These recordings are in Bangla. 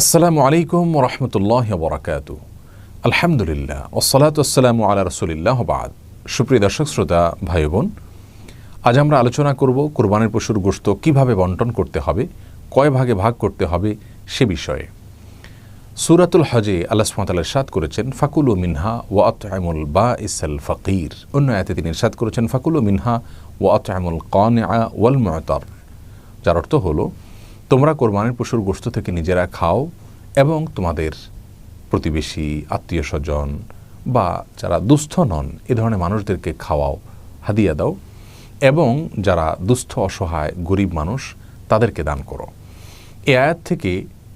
আসসালামু আলাইকুম রহমতুল্লাহ বরাকাত আলহামদুলিল্লাহ ওসলাত আসসালামু আলা রসুলিল্লাহ বাদ। সুপ্রিয় দর্শক, শ্রোতা ভাই বোন আজ আমরা আলোচনা করব কোরবানির পশুর গোশত কীভাবে বন্টন করতে হবে, কয় ভাগে ভাগ করতে হবে সে বিষয়ে। সুরাতুল হজে আল্লাহ সুমতাল সাদ করেছেন, ফাকুল মিনহা ও আতমুল বা ইসাল ফকির। অন্য আয়াতে তিনি সাদ করেছেন, ফাকুল মিনহা ও আতমুল কন ওয়াল ময়তর যার অর্থ হলো তোমরা কোরবানির পশুর গোশত থেকে নিজেরা খাও এবং তোমাদের প্রতিবেশী আত্মীয় স্বজন বা যারা দুস্থ নন, এ ধরনের মানুষদেরকে খাওয়াও, হাদিয়া দাও এবং যারা দুস্থ, অসহায়, গরিব মানুষ, তাদেরকে দান করো। এ আয়াত থেকে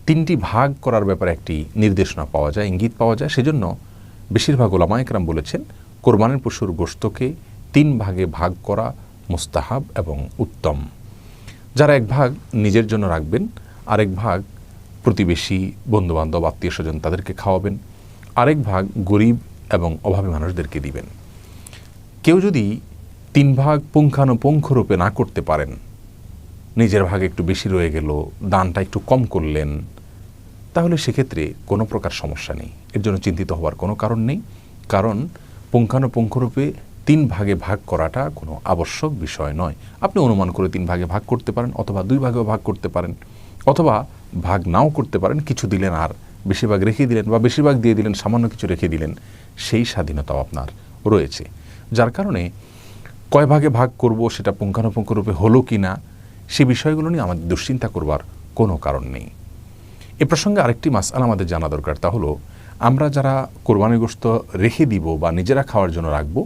তিনটি ভাগ করার ব্যাপারে একটি নির্দেশনা পাওয়া যায়, ইঙ্গিত পাওয়া যায়। সেজন্য বেশিরভাগ ওলামা একরাম বলেছেন, কোরবানির পশুর গোশতকে তিন ভাগে ভাগ করা মুস্তাহাব এবং উত্তম। যারা এক ভাগ নিজের জন্য রাখবেন, আরেক ভাগ প্রতিবেশী, বন্ধুবান্ধব আত্মীয় স্বজন তাদেরকে খাওয়াবেন, আরেক ভাগ গরিব এবং অভাবী মানুষদেরকে দিবেন। কেউ যদি তিন ভাগ পুঙ্খানুপুঙ্খ রূপে না করতে পারেন, নিজের ভাগ একটু বেশি রয়ে গেল, দানটা একটু কম করলেন, তাহলে সেক্ষেত্রে কোনো প্রকার সমস্যা নেই। এর জন্য চিন্তিত হওয়ার কোনো কারণ নেই। কারণ পুঙ্খানুপুঙ্খরূপে তিন ভাগে ভাগ করাটা কোনো আবশ্যক বিষয় নয়। আপনি অনুমান করে তিন ভাগে ভাগ করতে পারেন অথবা দুই ভাগেও ভাগ করতে পারেন অথবা ভাগ নাও করতে পারেন, কিছু দিলেন আর, বেশিরভাগ রেখে দিলেন বা বেশিরভাগ দিয়ে দিলেন, সামান্য কিছু রেখে দিলেন, সেই স্বাধীনতাও আপনার রয়েছে। যার কারণে কয় ভাগে ভাগ করব সেটা পুঙ্খানুপুঙ্খ রূপে হলো কি না, সে বিষয়গুলো নিয়ে আমাদের দুশ্চিন্তা করবার কোনো কারণ নেই। এ প্রসঙ্গে আরেকটি মাসাল আমাদের জানা দরকার, তা হলো আমরা যারা কোরবানি গোস্ত রেখে দিব বা নিজেরা খাওয়ার জন্য রাখব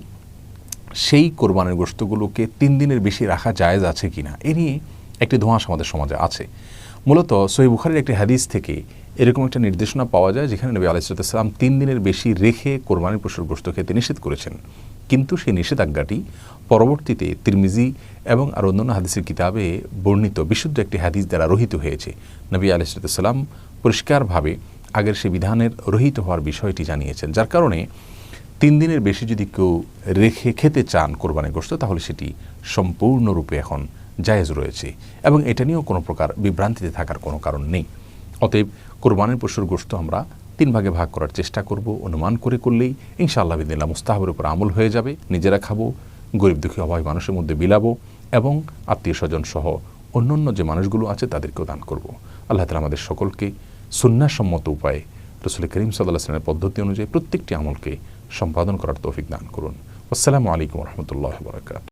সেই কোরবানির গোস্তগুলোকে তিন দিনের বেশি রাখা জায়েজ আছে কিনা, এ নিয়ে একটি ধোঁয়াশ আমাদের সমাজে আছে। মূলত সহি একটি হাদিস থেকে এরকম একটা নির্দেশনা পাওয়া যায় যেখানে নবী আলাইসালাম তিন দিনের বেশি রেখে কোরবানির পশুর গোস্ত খেতে নিষেধ করেছেন। কিন্তু সেই নিষেধাজ্ঞাটি পরবর্তীতে তিরমিজি এবং আর অন্যান্য হাদিসের কিতাবে বর্ণিত বিশুদ্ধ একটি হাদিস দ্বারা রহিত হয়েছে। নবী আলাইসালাম পরিষ্কারভাবে আগের সে বিধানের রহিত হওয়ার বিষয়টি জানিয়েছেন। যার কারণে তিন দিনের বেশি যদি কেউ রেখে খেতে চান কোরবানি গোস্ত তাহলে সেটি সম্পূর্ণরূপে এখন জায়েজ রয়েছে এবং এটা নিয়েও কোনো প্রকার বিভ্রান্তিতে থাকার কোনো কারণ নেই। অতএব কোরবানির পশুর গোস্ত আমরা তিন ভাগে ভাগ করার চেষ্টা করব, অনুমান করে করলেই ইনশাআল্লাহ বিদিল্লা মুস্তাহাবের উপর আমল হয়ে যাবে। নিজেরা খাব, গরিব দুঃখী অভাবী মানুষের মধ্যে বিলাবো এবং আত্মীয় স্বজন সহ অন্যান্য যে মানুষগুলো আছে তাদেরকেও দান করব। আল্লাহ তালা আমাদের সকলকে সুন্নাসম্মত উপায়ে রসুল করিম সাল্লাহ সাল্লামের পদ্ধতি অনুযায়ী প্রত্যেকটি আমলকে সম্পাদন করার তৌফিক দান করুন। আসসালামু আলাইকুম রহমতুল্লাহ বরকাত